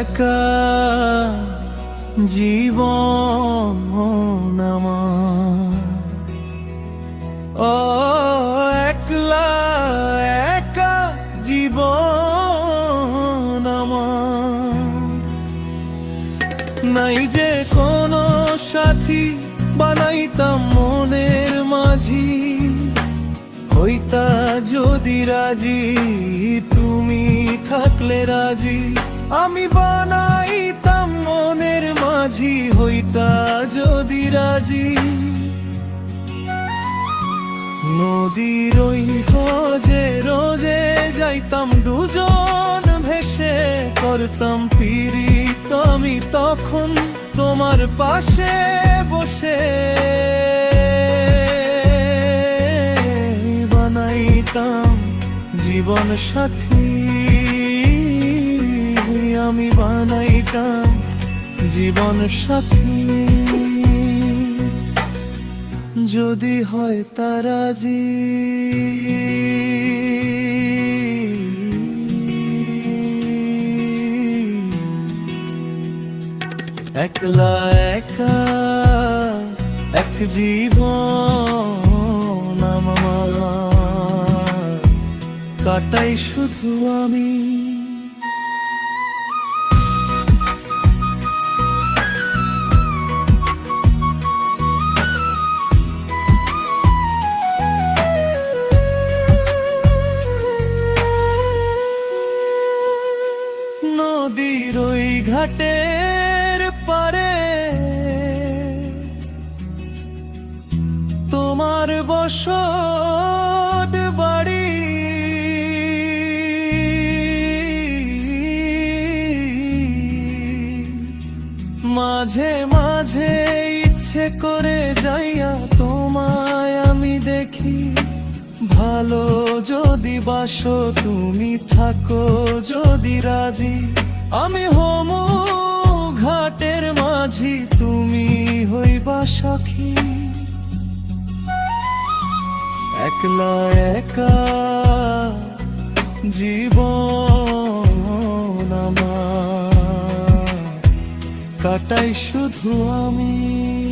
একা জীবন আমার। ও একলা একা জীবন নাই যে কোনো সাথী বানাইতাম মনের মাঝি। হইতা যদি রাজি, তুমি থাকলে রাজি। আমি বানাইতাম মনের মাঝি, হইতা যদি রাজি। নদীর ওই রোজে রোজে যাইতাম, দুজন ভেসে করতাম পিরিত আমি তখন। তোমার পাশে বসে জীবন সাথী আমি বানাইতাম জীবন সাথী। যদি হয় তারাজি একলা একা এক জীবন কাটাই শুধু আমি। নদীর ওই ঘাটের পারে তোমার বসত মাঝে মাঝে ইচ্ছে করে যাইয়া তোমায় আমি দেখি। ভালো যদি বাসো, তুমি থাকো যদি রাজি। আমি হমু ঘাটের মাঝি, তুমি হইবা সখী। একলা একা জীবন কাটাই শুধু আমি।